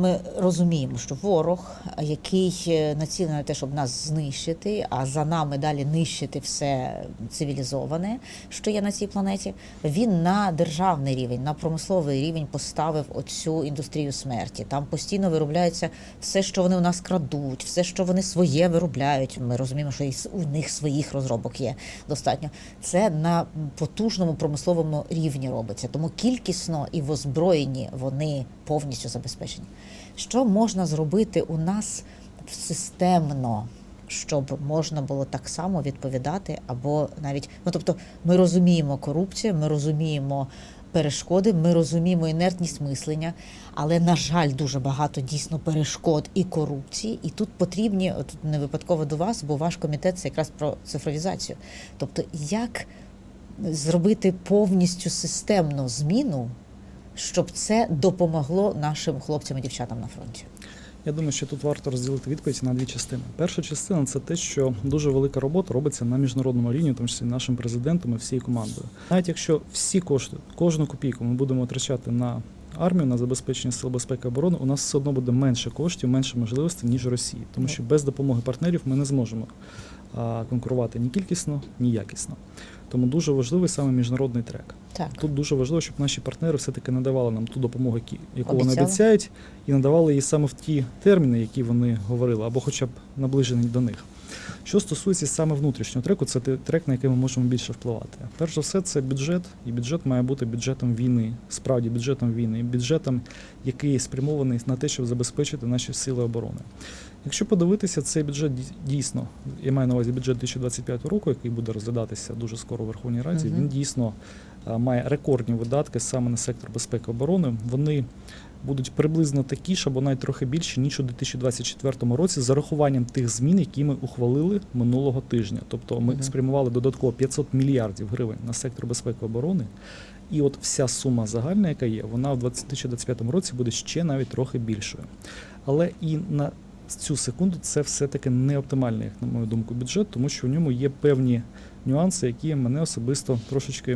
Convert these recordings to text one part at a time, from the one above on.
Ми розуміємо, що ворог, який е, націлений на те, щоб нас знищити, а за нами далі нищити все цивілізоване, що є на цій планеті, він на державний рівень, на промисловий рівень поставив оцю індустрію смерті. Там постійно виробляється все, що вони у нас крадуть, все, що вони своє виробляють. Ми розуміємо, що і у них своїх розробок є достатньо. Це на потужному промисловому рівні робиться. Тому кількісно і в озброєнні вони повністю забезпечені. Що можна зробити у нас системно, щоб можна було так само відповідати, або навіть ну тобто, ми розуміємо корупцію, ми розуміємо перешкоди, ми розуміємо інертність мислення, але на жаль, дуже багато дійсно перешкод і корупції. І тут потрібні от не випадково до вас, бо ваш комітет це якраз про цифровізацію. Тобто, як зробити повністю системну зміну, щоб це допомогло нашим хлопцям і дівчатам на фронті. Я думаю, що тут варто розділити відповідь на дві частини. Перша частина це те, що дуже велика робота робиться на міжнародному рівні, тому числі нашим президентом і всією командою. Навіть якщо всі кошти, кожну копійку ми будемо витрачати на армію, на забезпечення сил безпеки і оборони, у нас все одно буде менше коштів, менше можливостей, ніж Росії. Тому що без допомоги партнерів ми не зможемо конкурувати ні кількісно, ні якісно. Тому дуже важливий саме міжнародний трек. Так. Тут дуже важливо, щоб наші партнери все-таки надавали нам ту допомогу, яку вони обіцяють, і надавали її саме в ті терміни, які вони говорили, або хоча б наближені до них. Що стосується саме внутрішнього треку, це трек, на який ми можемо більше впливати. Перш за все, це бюджет, і бюджет має бути бюджетом війни, справді бюджетом війни, бюджетом, який спрямований на те, щоб забезпечити наші сили оборони. Якщо подивитися, цей бюджет дійсно, я маю на увазі бюджет 2025 року, який буде розглядатися дуже скоро у Верховній Раді, Мгм. він дійсно має рекордні видатки саме на сектор безпеки і оборони. Вони будуть приблизно такі ж або навіть трохи більші, ніж у 2024 році, з урахуванням тих змін, які ми ухвалили минулого тижня. Тобто ми Мгм. спрямували додатково 500 мільярдів гривень на сектор безпеки і оборони. І от вся сума загальна, яка є, вона в 2025 році буде ще навіть трохи більшою. Але і на цю секунду це все-таки не оптимальний, як на мою думку, бюджет, тому що в ньому є певні нюанси, які мене особисто трошечки,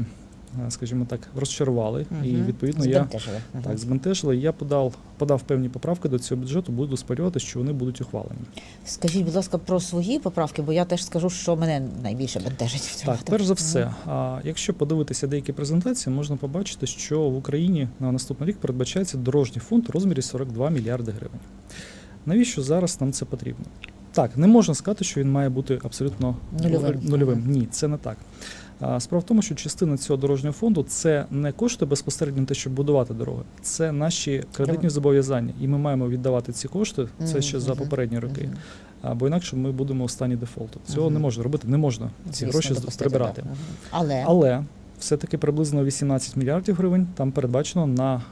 е, скажімо так, розчарували. І Мгм. відповідно я Збентежили. Мгм. так збентежили. Я подав подав певні поправки до цього бюджету. Буду сподіватися, що вони будуть ухвалені. Скажіть, будь ласка, про свої поправки, бо я теж скажу, що мене найбільше бентежить в цьому. Так, перш за все, а, якщо подивитися деякі презентації, можна побачити, що в Україні на наступний рік передбачається дорожній фонд у розмірі 42 мільярди гривень. Навіщо зараз нам це потрібно? Так, не можна сказати, що він має бути абсолютно Нульовим. нульовим. Ні, це не так. Справа в тому, що частина цього дорожнього фонду це не кошти безпосередньо на те, щоб будувати дороги, це наші кредитні зобов'язання, і ми маємо віддавати ці кошти. Це ще за попередні роки. мгм. А, Бо інакше ми будемо у стані дефолту. Цього не можна робити, не можна ці гроші прибирати. Але, Але все-таки приблизно 18 мільярдів гривень там передбачено на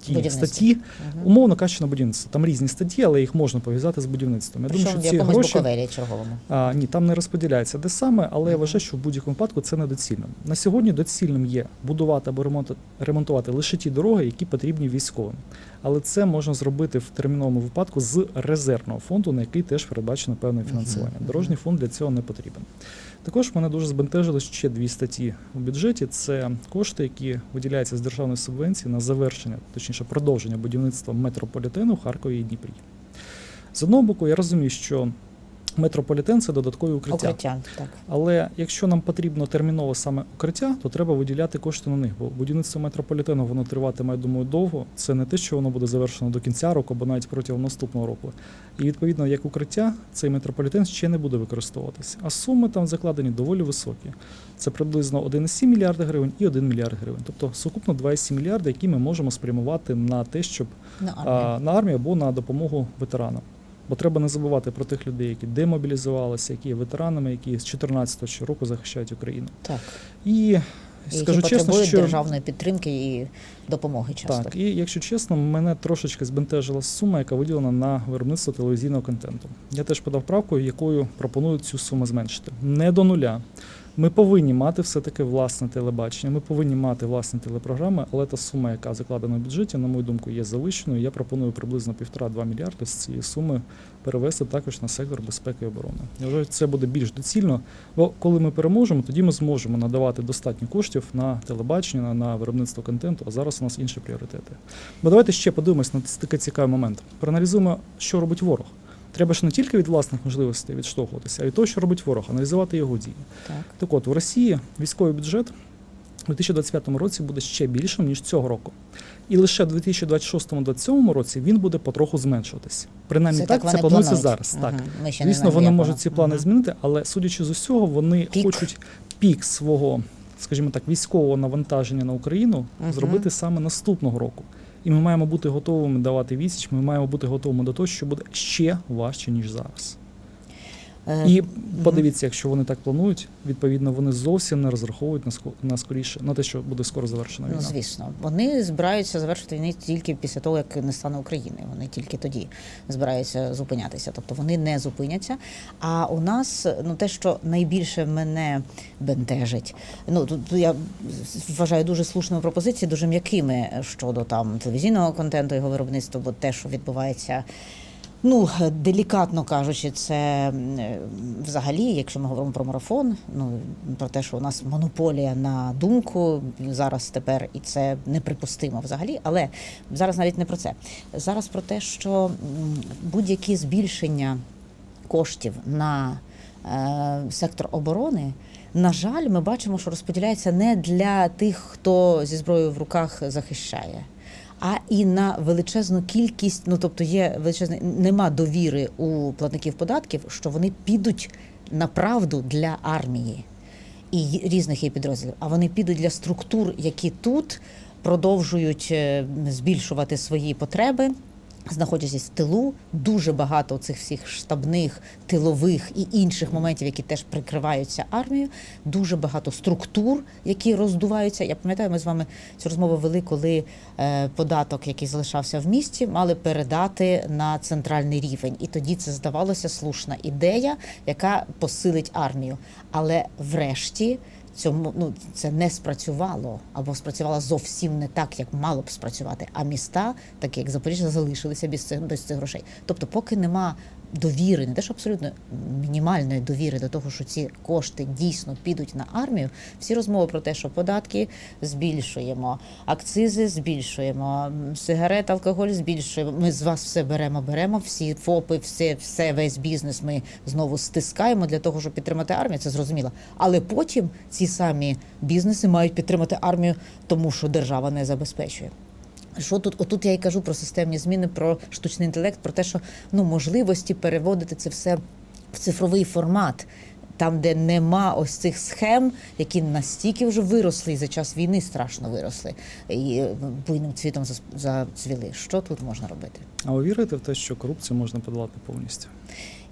ті статті, Мгм. умовно кажучи, на будівництво. Там різні статті, але їх можна пов'язати з будівництвом. Я Причому думаю, в що ці гроші Буковелі черговому. а, ні, там не розподіляється де саме, але я Мгм. вважаю, що в будь-якому випадку це недоцільно. На сьогодні доцільним є будувати або ремонту- ремонтувати лише ті дороги, які потрібні військовим. Але це можна зробити в терміновому випадку з резервного фонду, на який теж передбачено певне фінансування. Мгм. Дорожній фонд для цього не потрібен. Також мене дуже збентежили ще дві статті у бюджеті. Це кошти, які виділяються з державної субвенції на завершення, точніше продовження будівництва метрополітену Харкові і Дніпрі. З одного боку, я розумію, що метрополітен це додаткові укриття. Укриття, так. Але якщо нам потрібно терміново саме укриття, то треба виділяти кошти на них. Бо будівництво метрополітену воно триватиме, я думаю, довго. Це не те, що воно буде завершено до кінця року або навіть протягом наступного року. І відповідно, як укриття, цей метрополітен ще не буде використовуватися. А суми там закладені доволі високі. Це приблизно 1,7 мільярда гривень і 1 мільярд гривень. Тобто сукупно 2,7 мільярда, які ми можемо спрямувати на те, щоб На армію. а, на армію або на допомогу ветеранам. Бо треба не забувати про тих людей, які демобілізувалися, які є ветеранами, які з 14 року захищають Україну. Так. І І скажу які чесно, що державної підтримки і допомоги часто. так, і якщо чесно, мене трошечки збентежила сума, яка виділена на виробництво телевізійного контенту. Я теж подав правку, якою пропоную цю суму зменшити. Не до нуля, Ми повинні мати все-таки власне телебачення, ми повинні мати власні телепрограми, але та сума, яка закладена в бюджеті, на мою думку, є завищеною. Я пропоную приблизно 1,5-2 мільярди з цієї суми перевести також на сектор безпеки і оборони. Я вважаю, це буде більш доцільно, бо коли ми переможемо, тоді ми зможемо надавати достатньо коштів на телебачення, на, виробництво контенту, а зараз у нас інші пріоритети. Бо давайте ще подивимось на такий цікавий момент. Проаналізуємо, що робить ворог. Треба ж не тільки від власних можливостей відштовхуватися, а від того, що робить ворог, аналізувати його дії. Так. Так от, в Росії військовий бюджет у 2025 році буде ще більшим, ніж цього року. І лише в 2026-2027 році він буде потроху зменшуватись. Принаймні Це так, так це планується зараз. Мгм. Так. Ми ще не Звісно, знаємо, вони можуть ці плани Мгм. змінити, але судячи з усього, вони Пік. хочуть пік свого, скажімо так, військового навантаження на Україну Мгм. зробити саме наступного року. І ми маємо бути готовими давати відсіч, ми маємо бути готовими до того, що буде ще важче, ніж зараз. Е, І подивіться, якщо вони так планують, відповідно вони зовсім не розраховують на на скоріше на те, що буде скоро завершена Ну, звісно, вони збираються завершити війну тільки після того, як не стане України. Вони тільки тоді збираються зупинятися. Тобто вони не зупиняться. А у нас ну те, що найбільше мене бентежить, ну тут я вважаю дуже слушними пропозиції, дуже м'якими щодо там телевізійного контенту, його виробництва, бо те, що відбувається. Ну, делікатно кажучи, це е, взагалі, якщо ми говоримо про марафон, ну про те, що у нас монополія на думку зараз тепер, і це неприпустимо взагалі. Але зараз навіть не про це. Зараз про те, що будь-які збільшення коштів на е, сектор оборони. На жаль, ми бачимо, що розподіляється не для тих, хто зі зброєю в руках захищає, а і на величезну кількість. Ну тобто є величезна нема довіри у платників податків, що вони підуть на правду для армії і різних її підрозділів, а вони підуть для структур, які тут продовжують е, збільшувати свої потреби. Знаходячись в тилу, дуже багато цих всіх штабних, тилових і інших моментів, які теж прикриваються армією. Дуже багато структур, які роздуваються. Я пам'ятаю, ми з вами цю розмову вели, коли е, податок, який залишався в місті, мали передати на центральний рівень. І тоді це здавалося слушна ідея, яка посилить армію. Але врешті цьому ну це не спрацювало або спрацювало зовсім не так, як мало б спрацювати. А міста, такі як Запоріжжя, залишилися без цих без цих грошей. Тобто, поки нема довіри, не те, що абсолютно мінімальної довіри до того, що ці кошти дійсно підуть на армію. Всі розмови про те, що податки збільшуємо, акцизи збільшуємо, сигарет, алкоголь збільшуємо. Ми з вас все беремо, беремо. Всі ФОПи, все, все весь бізнес ми знову стискаємо для того, щоб підтримати армію. Це зрозуміло. Але потім ці самі бізнеси мають підтримати армію, тому що держава не забезпечує. Що тут? Отут я і кажу про системні зміни, про штучний інтелект, про те, що ну можливості переводити це все в цифровий формат. Там, де нема ось цих схем, які настільки вже виросли і за час війни страшно виросли і е, буйним цвітом зацвіли. Що тут можна робити? А ви вірите в те, що корупцію можна подолати повністю?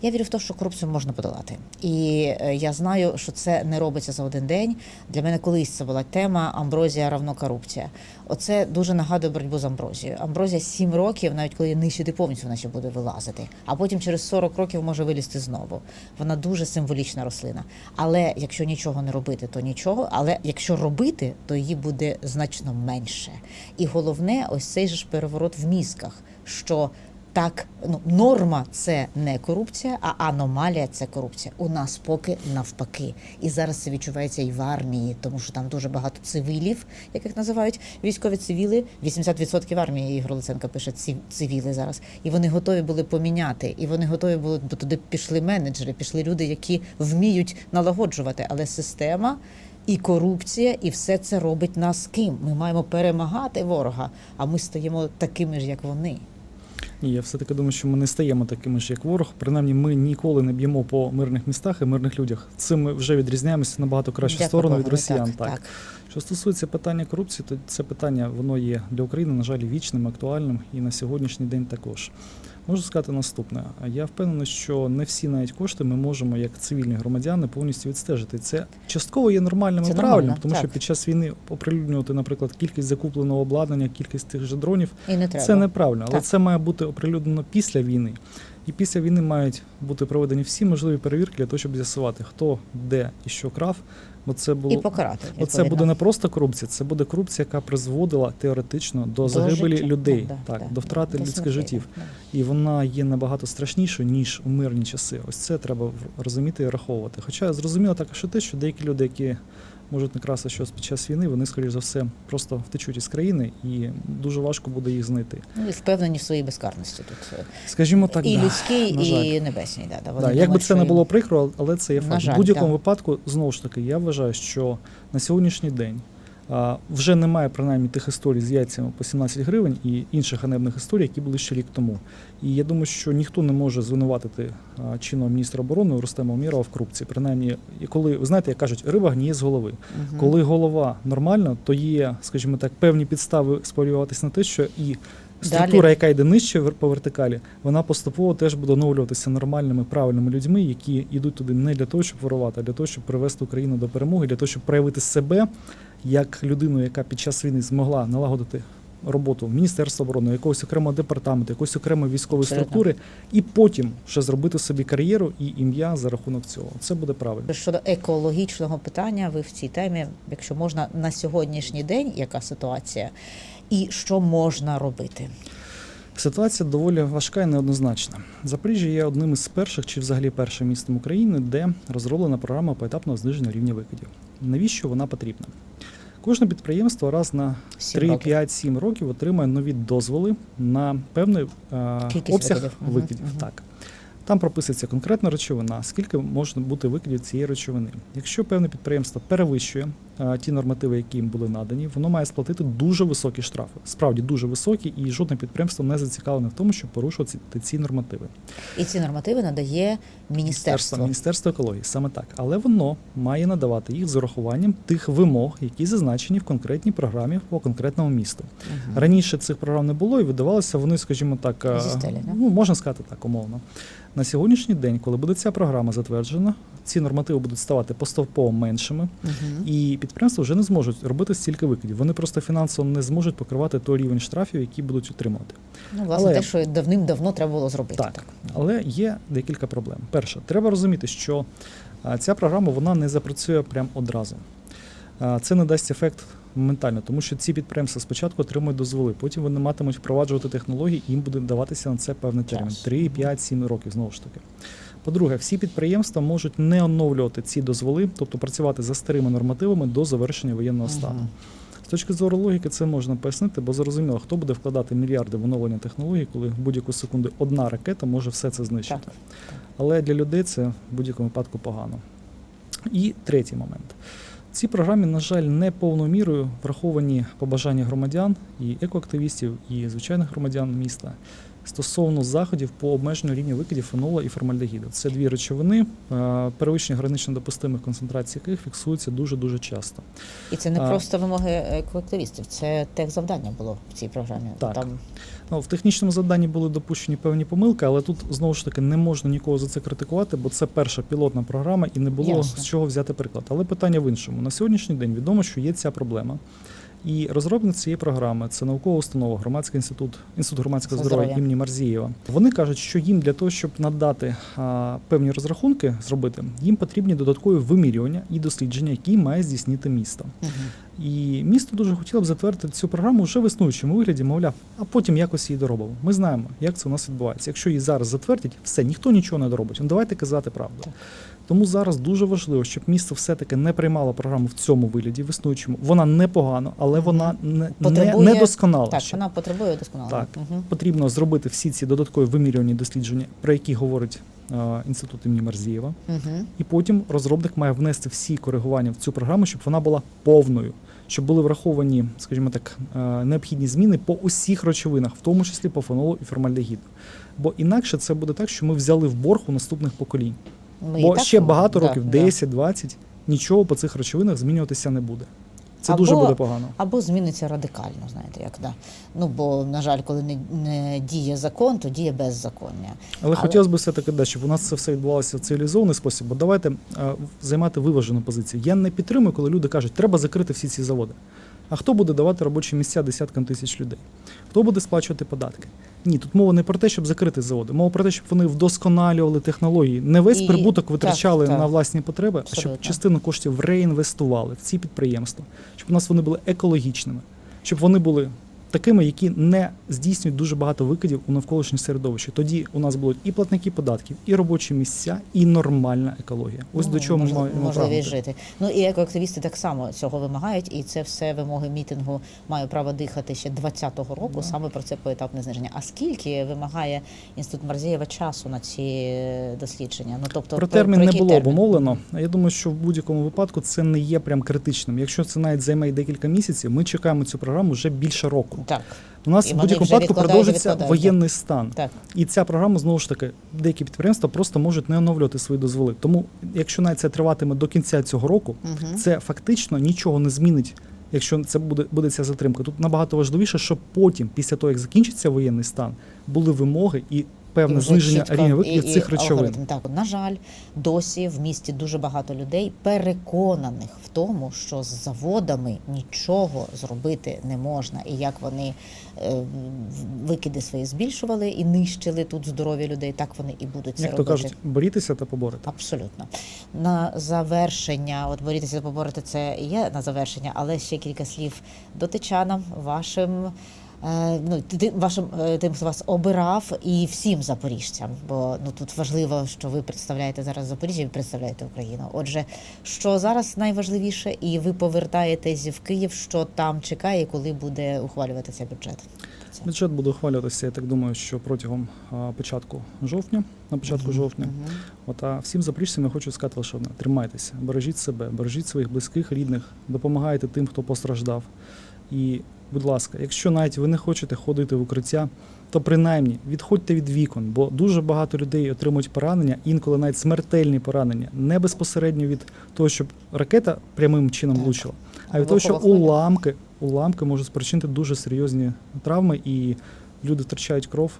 Я вірю в те, що корупцію можна подолати, і е, я знаю, що це не робиться за один день. Для мене колись це була тема амброзія равно корупція. Оце дуже нагадує боротьбу з амброзією. Амброзія сім років, навіть коли її нищити повністю, вона ще буде вилазити. А потім через 40 років може вилізти знову. Вона дуже символічна рослина. Але якщо нічого не робити, то нічого. Але якщо робити, то її буде значно менше. І головне, ось цей же ж переворот в мізках, що так, ну норма це не корупція, а аномалія це корупція. У нас поки навпаки. І зараз це відчувається і в армії, тому що там дуже багато цивілів, яких називають військові цивіли. 80% армії Ігор Луценко пише цивіли зараз. І вони готові були поміняти. І вони готові були, бо туди пішли менеджери, пішли люди, які вміють налагоджувати. Але система. І корупція, і все це робить нас ким. Ми маємо перемагати ворога, а ми стаємо такими ж, як вони. Ні, я все-таки думаю, що ми не стаємо такими ж, як ворог. Принаймні, ми ніколи не б'ємо по мирних містах і мирних людях. Цим ми вже відрізняємося набагато кращу Дякую сторону від росіян. росіян. Так, так. Що стосується питання корупції, то це питання воно є для України, на жаль, вічним, актуальним і на сьогоднішній день також. Можу сказати наступне. Я впевнений, що не всі навіть кошти ми можемо, як цивільні громадяни, повністю відстежити. Це частково є нормальним і правильним, тому що під час війни оприлюднювати, наприклад, кількість закупленого обладнання, кількість тих же дронів І не треба. це неправильно, але Так. це має бути оприлюднено після війни. І після війни мають бути проведені всі можливі перевірки для того, щоб з'ясувати, хто де і що крав. Бо це було І покарати. Оце відповідно. буде не просто корупція, це буде корупція, яка призводила теоретично до, загибелі життя. людей, Да, да, так, да, до втрати до людських життів. да. І вона є набагато страшнішою, ніж у мирні часи. Ось це треба розуміти і враховувати. Хоча зрозуміло також і те, що деякі люди, які можуть накрасти щось під час війни, вони, скоріш за все, просто втечуть із країни, і дуже важко буде їх знайти. Ну, і впевнені в своїй безкарності тут. е, Скажімо так, і да, людській, на жаль. і небесній. Да, да. Вони Да, як би це не було прикро, але це є факт. жаль, В будь-якому да. випадку, знову ж таки, я вважаю, що на сьогоднішній день вже немає принаймні тих історій з яйцями по 17 гривень і інших ганебних історій, які були ще рік тому. І я думаю, що ніхто не може звинуватити чинного міністра оборони Рустема Умірова в корупції. Принаймні, і коли ви знаєте, як кажуть, риба гніє з голови. Угу. Коли голова нормальна, то є, скажімо так, певні підстави сподіватися на те, що і структура, Далі. яка йде нижче по вертикалі, вона поступово теж буде оновлюватися нормальними, правильними людьми, які йдуть туди не для того, щоб ворувати, а для того, щоб привести Україну до перемоги, для того, щоб проявити себе як людину, яка під час війни змогла налагодити. Роботу Міністерства оборони, якогось окремого департаменту, якоїсь окремої військової Абсолютно. структури, і потім ще зробити собі кар'єру і ім'я за рахунок цього. Це буде правильно. Щодо екологічного питання, ви в цій темі, якщо можна, на сьогоднішній день, яка ситуація, і що можна робити? Ситуація доволі важка і неоднозначна. Запоріжжя є одним із перших чи взагалі першим містом України, де розроблена програма поетапного зниження рівня викидів. Навіщо вона потрібна? Кожне підприємство раз на 3-5-7 років отримує нові дозволи на певний е, обсяг викидів. Так. Там прописується конкретна речовина, скільки може бути викидів цієї речовини. Якщо певне підприємство перевищує е, ті нормативи, які їм були надані, воно має сплатити дуже високі штрафи. Справді дуже високі, і жодне підприємство не зацікавлене в тому, щоб порушувати ці, нормативи. І ці нормативи надає міністерство. Міністерство екології, саме так. Але воно має надавати їх з урахуванням тих вимог, які зазначені в конкретній програмі по конкретному місту. Мгм. Раніше цих програм не було, і видавалося вони, скажімо так, е, Зі стелі, да? ну можна сказати так, умовно. На сьогоднішній день, коли буде ця програма затверджена, ці нормативи будуть ставати поступово меншими, Мгм. і підприємства вже не зможуть робити стільки викидів. Вони просто фінансово не зможуть покривати той рівень штрафів, які будуть отримувати. Ну, власне, Але- те, що давним-давно треба було зробити. Так. Але є декілька проблем. Перше, треба розуміти, що ця програма вона не запрацює прямо одразу. Це не дасть ефект моментально, тому що ці підприємства спочатку отримують дозволи, потім вони матимуть впроваджувати технології, і їм буде даватися на це певний термін 3, 5, 7 років знову ж таки. По-друге, всі підприємства можуть не оновлювати ці дозволи, тобто працювати за старими нормативами до завершення воєнного стану. З точки зору логіки, це можна пояснити, бо зрозуміло, хто буде вкладати мільярди в оновлення технологій, коли в будь-яку секунду одна ракета може все це знищити. Так. Але для людей це в будь-якому випадку погано. І третій момент. В цій програмі, на жаль, не повною мірою враховані побажання громадян і екоактивістів, і звичайних громадян міста стосовно заходів по обмеженню рівня викидів фенола і формальдегіду. Це дві речовини, е, перевищення гранично допустимих концентрацій яких фіксуються дуже-дуже часто. І це не просто вимоги е, колективістів, це техзавдання було в цій програмі. Так. Там Ну, в технічному завданні були допущені певні помилки, але тут знову ж таки не можна нікого за це критикувати, бо це перша пілотна програма і не було Ясно. з чого взяти приклад. Але питання в іншому. На сьогоднішній день відомо, що є ця проблема. І розробник цієї програми це наукова установа, громадський інститут, інститут громадського здоров'я імені Марзієва. Вони кажуть, що їм для того, щоб надати а, певні розрахунки зробити, їм потрібні додаткові вимірювання і дослідження, які має здійснити місто. Мгм. І місто дуже хотіло б затвердити цю програму вже в існуючому вигляді, мовляв, а потім якось її доробимо. Ми знаємо, як це у нас відбувається. Якщо її зараз затвердять, все, ніхто нічого не доробить. Ну давайте казати правду. Тому зараз дуже важливо, щоб місто все-таки не приймало програму в цьому вигляді, в існуючому. Вона непогана, але вона не, не, Потребує- не досконала. Так, ще. вона потребує досконало. Так. Мгм. Потрібно зробити всі ці додаткові вимірювані дослідження, про які говорить е, інститут імені Марзієва. Мгм. І потім розробник має внести всі коригування в цю програму, щоб вона була повною, щоб були враховані, скажімо так, е, необхідні зміни по усіх речовинах, в тому числі по фенолу і формальдегіду. Бо інакше це буде так, що ми взяли в борг у наступних поколінь. Ми Бо ще багато років, да. 10-20, нічого по цих речовинах змінюватися не буде. Це Або- дуже буде погано. Або зміниться радикально, знаєте, як да. Ну бо, на жаль, коли не, не діє закон, то діє беззаконня. Але, хотілося б все-таки, да, щоб у нас це все відбувалося в цивілізований спосіб, бо давайте а, займати виважену позицію. Я не підтримую, коли люди кажуть, треба закрити всі ці заводи. А хто буде давати робочі місця десяткам тисяч людей? Хто буде сплачувати податки? Ні, тут мова не про те, щоб закрити заводи, мова про те, щоб вони вдосконалювали технології. Не весь І- прибуток витрачали так, так. на власні потреби, а щоб частину коштів реінвестували в ці підприємства, щоб у нас вони були екологічними, щоб вони були такими, які не здійснюють дуже багато викидів у навколишнє середовище. Тоді у нас будуть і платники податків, і робочі місця, і нормальна екологія. Ось Ну, до чого ми можливо- маємо можливість жити. Ну і екоактивісти так само цього вимагають, і це все вимоги мітингу маю право дихати ще 20-го року. Саме про це поетапне зниження. А скільки вимагає інститут Марзієва часу на ці е, дослідження? Ну тобто Про термін не було термін? обумовлено. Я думаю, що в будь-якому випадку це не є прям критичним. Якщо це навіть займе декілька місяців, ми чекаємо цю програму вже більше року. Так, У нас в будь-якому випадку продовжиться воєнний стан. так. І ця програма знову ж таки деякі підприємства просто можуть не оновлювати свої дозволи. Тому, якщо навіть це триватиме до кінця цього року, Угу. це фактично нічого не змінить. Якщо це буде буде ця затримка, тут набагато важливіше, щоб потім, після того як закінчиться воєнний стан, були вимоги і певне зниження рівня викидів цих речовин. Так, на жаль, досі в місті дуже багато людей переконаних в тому, що з заводами нічого зробити не можна, і як вони е, викиди свої збільшували і нищили тут здоров'я людей, так вони і будуть це Як то робити. кажуть, борітеся та поборете. Абсолютно. На завершення, от борітися та поборити це є на завершення, але ще кілька слів дотичанам, вашим. Е, Ну, ти- ти- вашим е, тим, хто вас обирав, і всім запоріжцям, бо ну тут важливо, що ви представляєте зараз Запоріжжя, ви представляєте Україну. Отже, що зараз найважливіше, і ви повертаєтесь в Київ, що там чекає, коли буде ухвалюватися бюджет. Бюджет буде ухвалюватися, я так думаю, що протягом початку жовтня, на початку жовтня. Мгм. От а всім запоріжцям я хочу сказати лише одне: тримайтеся, бережіть себе, бережіть своїх близьких, рідних, допомагайте тим, хто постраждав. І, будь ласка, якщо навіть ви не хочете ходити в укриття, то принаймні відходьте від вікон, бо дуже багато людей отримують поранення, інколи навіть смертельні поранення, не безпосередньо від того, щоб ракета прямим чином влучила, а від того, що уламки, уламки можуть спричинити дуже серйозні травми, і люди втрачають кров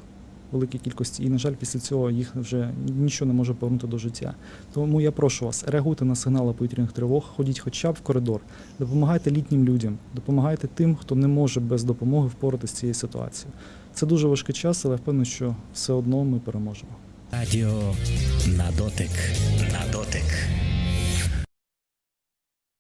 великій кількості, і, на жаль, після цього їх вже нічого не може повернути до життя. Тому я прошу вас, реагуйте на сигнали повітряних тривог, ходіть хоча б в коридор, допомагайте літнім людям, допомагайте тим, хто не може без допомоги впоратися з цією ситуацією. Це дуже важкий час, але я впевнений, що все одно ми переможемо. Радіо на дотик. На дотик.